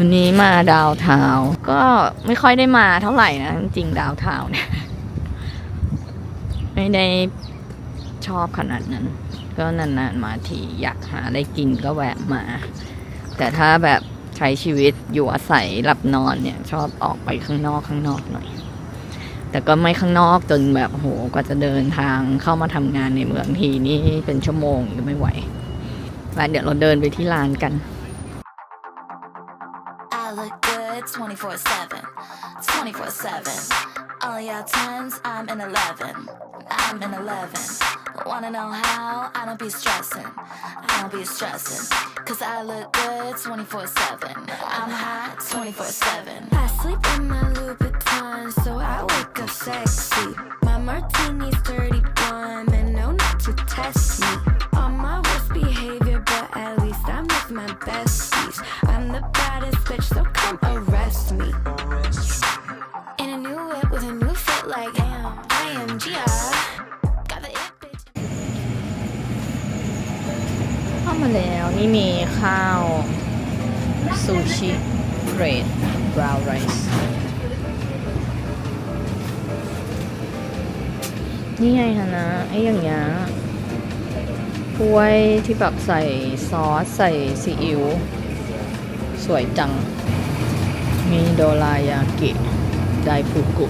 วันนี้มาดาวเทาวก็ไม่ค่อยได้มาเท่าไหร่นะ จริงดาวเทาเนี่ย ไม่ได้ชอบขนาดนั้น ก็นานๆมาทีอยากหาอะไรกินก็แวะมา แต่ถ้าแบบใช้ชีวิตอยู่อาศัยหลับนอนเนี่ย ชอบออกไปข้างนอกข้างนอกหน่อย แต่ก็ไม่ข้างนอกจนแบบโหกว่าจะเดินทางเข้ามาทำงานในเมืองทีนี่เป็นชั่วโมงก็ไม่ไหวแล้วเดี๋ยวเราเดินไปที่ร้านกัน 24 7. 24 7. All y'all 10s, I'm an 11. I'm an 11. Wanna know how? I don't be stressing. I don't be stressing. Cause I look good 24 7. I'm hot 24 7. I sleep in my Louboutin, so I wake up sexy. My martini's 31, and no not to test me. On my worst behavior, but at least I'm with my besties. นี่มีข้าวซูชิเกรดบราวน์ไรซ์นี่ไงฮะนะไอ้อย่างเงี้ยถ้วยที่แบบใส่ซอสใส่ซีอิ๊วสวยจัง มีโดรายากิไดฟุกุ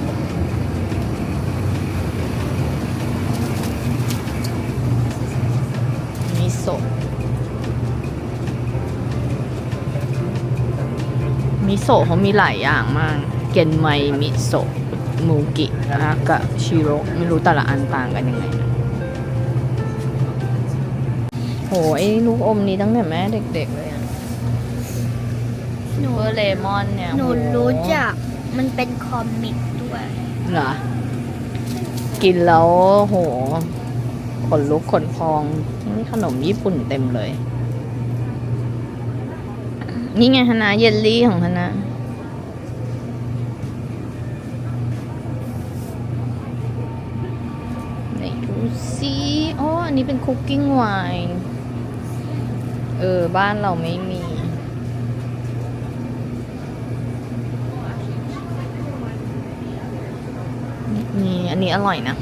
มิโซะเขามีหลายอย่างมาก เกนไมมิโซะมูกินะกับชิโร่ไม่รู้แต่ละอันต่างกันยังไงนะโหไอ้ลูกอมนี้ตั้งแต่แม่เด็กๆเลยอะหนูเบอร์เลมอนเนี่ยหนูโหรู้จักมันเป็นคอมิกด้วยเหรอ กินแล้วโหขนลุกขนพอง นี่ขนมญี่ปุ่นเต็มเลย นี่ไงฮนะเยลลี่ของฮนะไหนดูซิอ๋ออันนี้เป็นคุกกิ้งไวน์เออ บ้านเราไม่มี นี่ อันนี้อร่อยนะ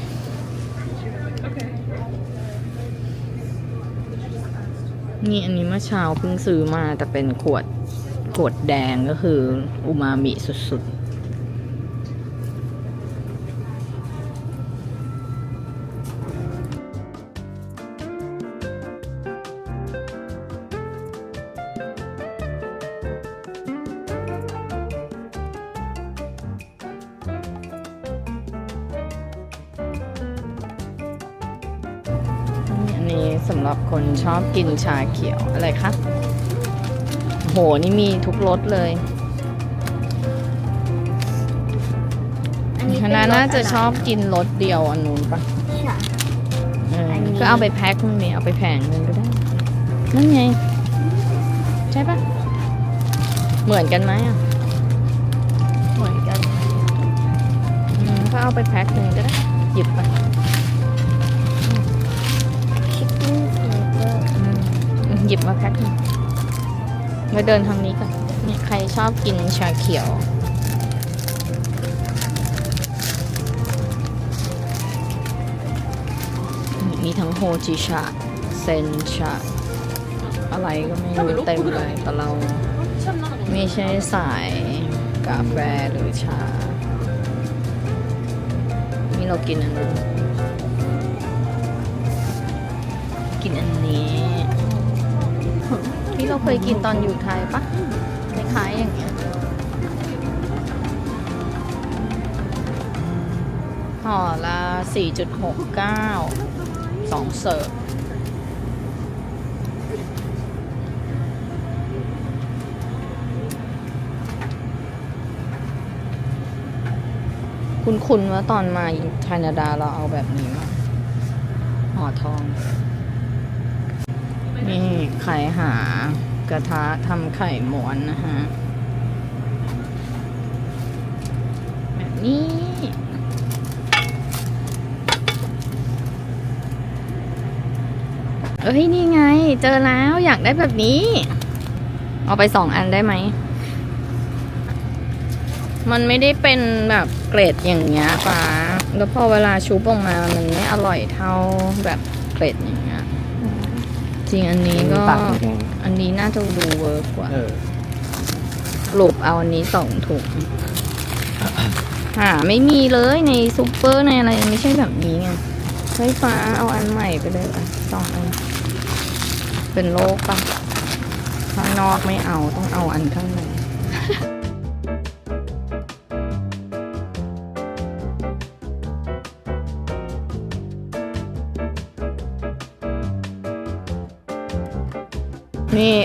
นี่อันนี้เมื่อเช้าเพิ่งซื้อมาแต่เป็นขวด ขวดแดงก็คืออูมามิสุดๆอันนี้สำหรับคนชอบกินชาเขียวอะไรคะ หนี่มีทุกรสเลยอันนี้คเป็นณะรสน่าจะไรชอบกินรสเดียวอันนู้นปะใช่เอออนนี้ ก็เอาไปแพ็คนึงนี่เอาไปแผงนึงก็ได้ นั่นไง ใช่ปะเหมือนกันไหมอะเหมือนกันอืมก็เอาไปแพ็คนึงก็ได้ หยิบไปชิคกี้พายเวอร์อืมหยิบมาแพ็คหนึง มาเดินทางนี้กันนี่ใครชอบกินชาเขียว มีทั้งโฮจิชาเซนชาอะไรก็ไม่รู้เต็มเลย แต่เราไม่ใช่สายกาแฟหรือชา นี่เรากินอันนั้นกินอันนี้ ที่เราเคยกินตอนอยู่ไทยปะคล้ายๆอย่างเงี้ยห่อละ 4.69สองเสิร์ฟคุณๆว่าตอนมาแคนาดาเราเอาแบบนี้มาห่อทอง นี่ไข่หากระทะทำไข่หมวนนะฮะ แบบนี้ เอ้ย นี่ไง เจอแล้วอยากได้แบบนี้ เอาไปสองอันได้ไหม มันไม่ได้เป็นแบบเกรดอย่างเงี้ยป้าแล้วพอเวลาชุบออกมา มันไม่อร่อยเท่าแบบเกรดอย่าง จริงอันนี้ก็ต่างกันอันนี้น่าจะดูเวิร์กกว่าเออสรุปเอาอันนี้สองถุงหาไม่มีเลยในซูเปอร์ในอะไรไม่ใช่แบบนี้ไงไฟฟ้าเอาอันใหม่ไปเลยอะสองอันเป็นโลกปะข้างนอกไม่เอาต้องเอาอันข้างใน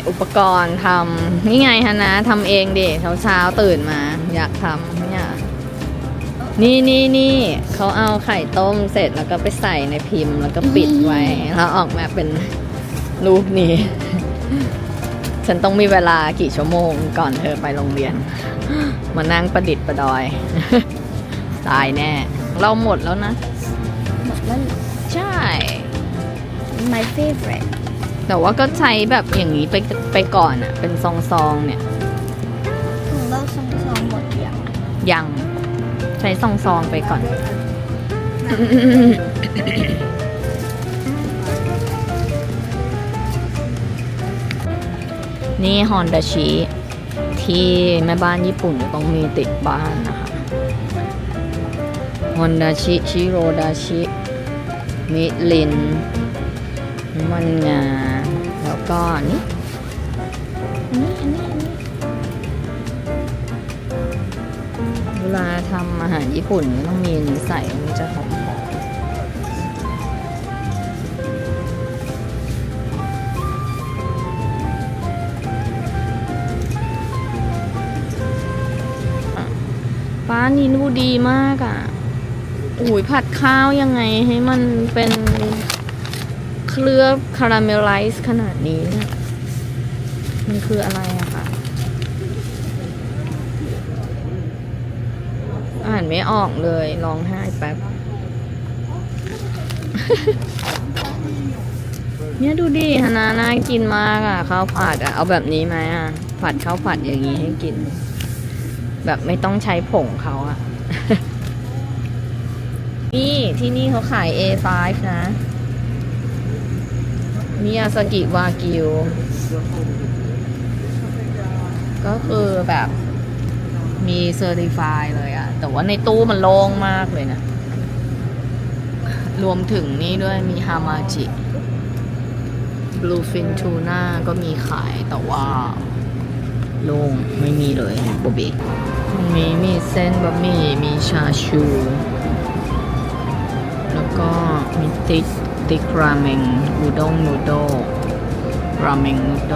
อุปกรณ์ทำนี่ไงฮะนะทำเองดิเช้าเช้าๆตื่นมา อยากทำเนี่ยนี่นี่นี่เขาเอาไข่ต้มเสร็จแล้วก็ไปใส่ในพิมพ์ แล้วก็ปิดไว้ แล้วออกมาเป็นรูปนี้ ฉันต้องมีเวลากี่ชั่วโมงก่อนเธอไปโรงเรียน มานั่งประดิษฐ์ประดอย ตายแน่ เราหมดแล้วนะ หมดแล้ว ใช่ my favorite แต่ว่าก็ใช้แบบอย่างนี้ไปไปก่อนอะเป็นซองๆเนี่ยถุงเราสองสองหมดยังยังใช้ซองซองๆไปก่อน นี่ฮอนดาชิที่แม่บ้านญี่ปุ่นต้องมีติดบ้านนะคะฮอนดาชิชิโรดาชิมิลินน้ำมันงา ก่อันนี้อันนี้อันนี้เวลาทำอาหารญี่ปุ่นก็ต้องมีนี้ใส่มันจะหอมหอมป้านี่ดูดีมากอะอุ้ยผัดข้าวยังไงให้มันเป็น เคลือบคาราเมลไลซ์ขนาดนี้เนี่ยมันคืออะไรอะคะอ่านไม่ออกเลยร้องไห้แป๊บ เนี่ยดูดิฮานาน่ากินมากอะข้าวผัดอะเอาแบบนี้ไหมอะผัดข้าวผัดอย่างนี้ให้กิน แบบไม่ต้องใช้ผงเขาอะนี่ที่นี่เขาขาย A5 นะ มิยาสกิวากิว ก็คือแบบมีเซอร์ติฟายเลยอะแต่ว่าในตู้มันโล่งมากเลยนะ รวมถึงนี่ด้วยมีฮามาจิบลูฟินทูน่าก็มีขายแต่ว่าโล่งไม่มีเลยโบเบมีมีเส้นบะหมี่มีชาชู แล้วก็มีติ๊ก ติกราเมงอูด้งนูโดราเมงนูโด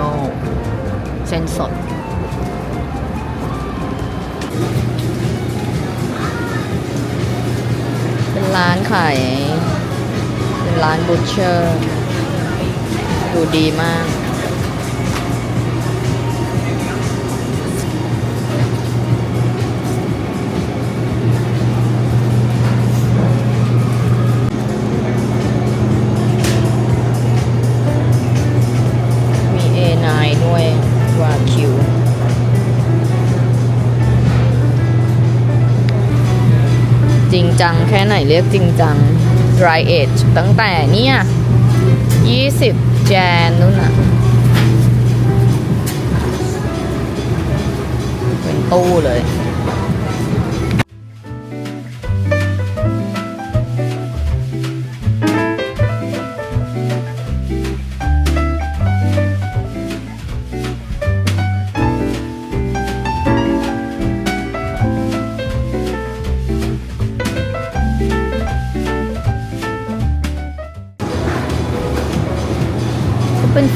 เส้นสด เป็นร้านขายเป็นร้านบูชเชอร์ ดูดีมาก ค่ไหนเรียกจริงจัง dry age ตั้งแต่เนี่ย20 แจนนู่นน่ะเป็นตู้เลย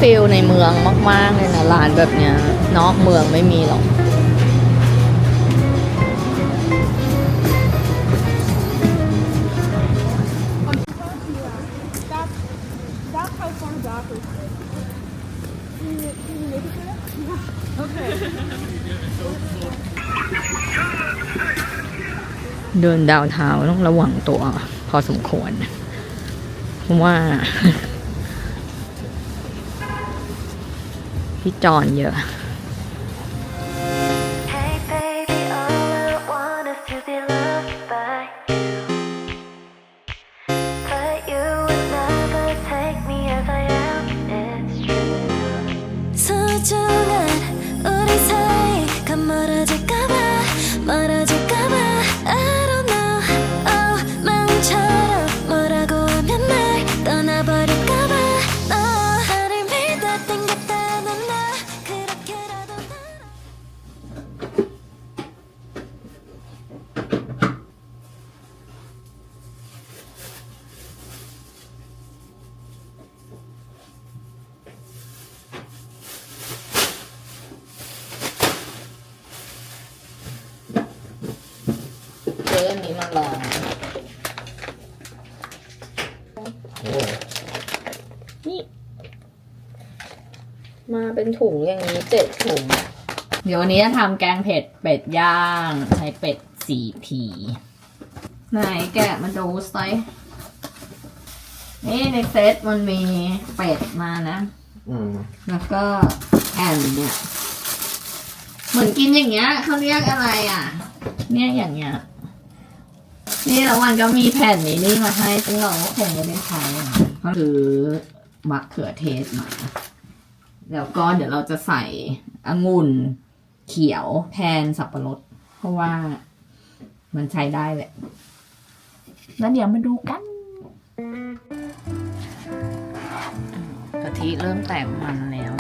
ฟิลในเมืองมาก ๆ เลยนะร้านแบบเนี้ย นอกเมืองไม่มีหรอกเดินดาวเท้าต้องระวังตัวพอสมควร เพราะว่า พี่จอนเยอะ ออันนี้มาลองโอ้นี่ มาเป็นถุงอย่างนี้เจ็ดถุง เดี๋ยววันนี้จะทำแกงเผ็ดเป็ดย่างใช้เป็ดสี่ทีไหนแกะมาดูสินี่ในเซตมันมีเป็ดมานะ อืมแล้วก็แผ่นเนี่ย เหมือนกินอย่างเงี้ยเขาเรียกอะไรอะ เนี่ยอย่างเงี้ย นี่แล้วมันก็มีแผ่นนี้นี่มาให้ซึ่งเราก็คงไม่ได้ใช้อะก็คือมะเขือเทศมาแล้วก็เดี๋ยวเราจะใส่องุ่นเขียวแทนสับปะรด เพราะว่ามันใช้ได้แหละ แล้วเดี๋ยวมาดูกันกะทิเริ่มแตกมันแล้ว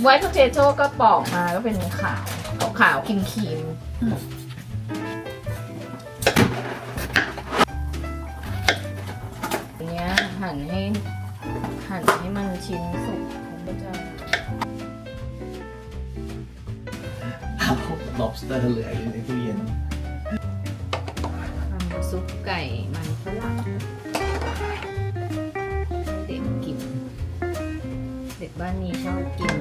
ไหมไวท์พ o เ a โ o ก็ปอกมาก็เป็นขาวขาวๆครีมครีมๆเนี้ยหั่นให้ หั่นให้มันชิ้นสุกมันก็จะ lobster เหลืออยู่ในตู้เย็นานนี้ชอบกิน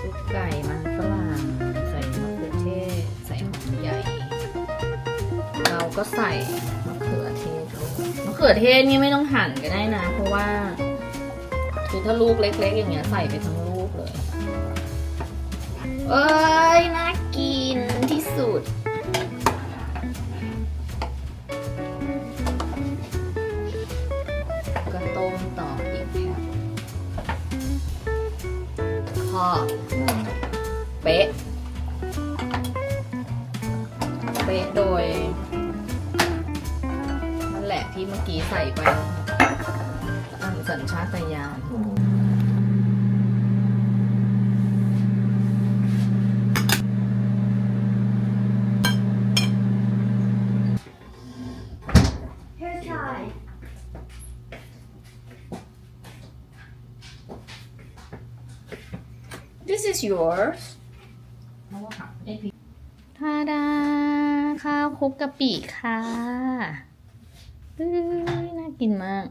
ซุปไก่มันฝรั่งใส่มะเขือเทศใส่หอมใหญ่ เราก็ใส่มะเขือเทศลงมะเขือเทศนี่ไม่ต้องหั่นก็ได้นะ เพราะว่าคือถ้าลูกเล็ก ๆ อย่างเงี้ยใส่ไปทั้งลูกเลย เอ้ยนะ ทอเป๊ะ เป๊ะโดย นั่นแหละที่เมื่อกี้ใส่ไปอ่านสัญชาตญาณ yours ทาดาข้าวคลุกกะปิค่ะเอ้ยน่ากินมาก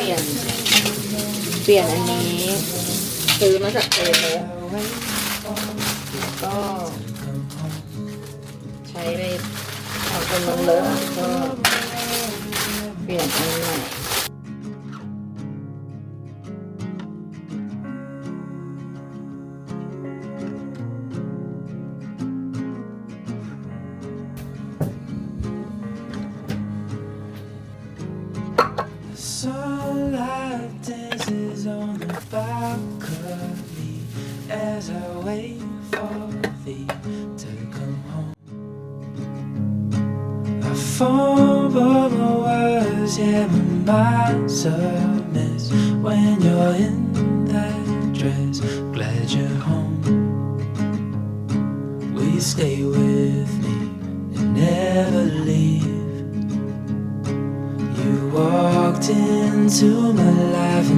ปลี่ยน เปลี่ยนอันนี้ ซื้อมาจากเอโมก็ ใช้ไปเอาเป็นลงเลอะก็เปลี่ยนอันใหม่ as I wait for thee to come home. I fumble my words, yeah, my mind's a mess when you're in that dress. Glad you're home. Will you stay with me and never leave? You walked into my life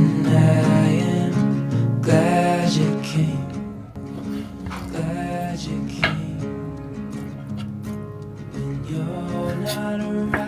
magic key. And you're not around.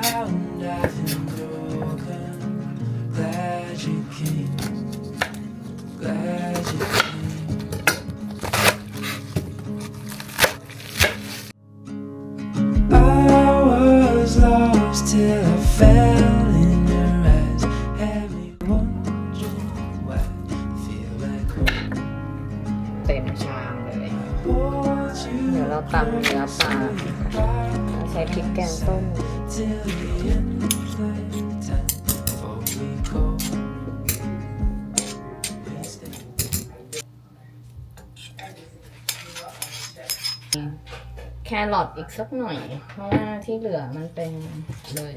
พริกแกงส้มแครอทอีกสักหน่อย เพราะว่าที่เหลือมันเป็นเลย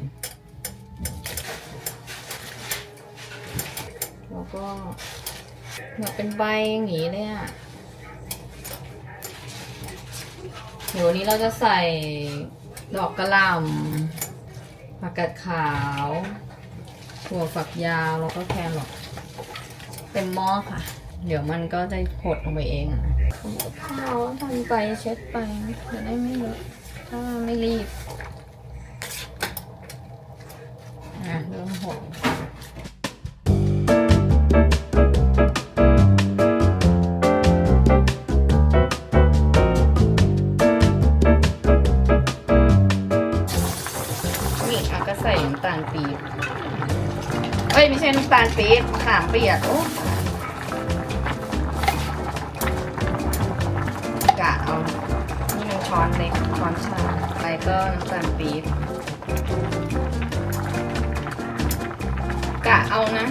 แล้วก็เหมือเป็นใบอย่างนี้เลยอะเดี๋ยวนี้เราจะใส่ ดอกกระหล่ำผักกาดขาวถั่วฝักยาวแล้วก็แครอทเต็มหม้อค่ะ เดี๋ยวมันก็จะหดลงไปเองอะเราทำไปเช็ดไปจะได้ไม่เลอะถ้าไม่รีบอะเริ่มหดำตาลปี๊บมะขามเปียกโอ้กะเอา นี่มันช้อนเล็กช้อนชาไปก็น้ำตาลปี๊บกะเอานะ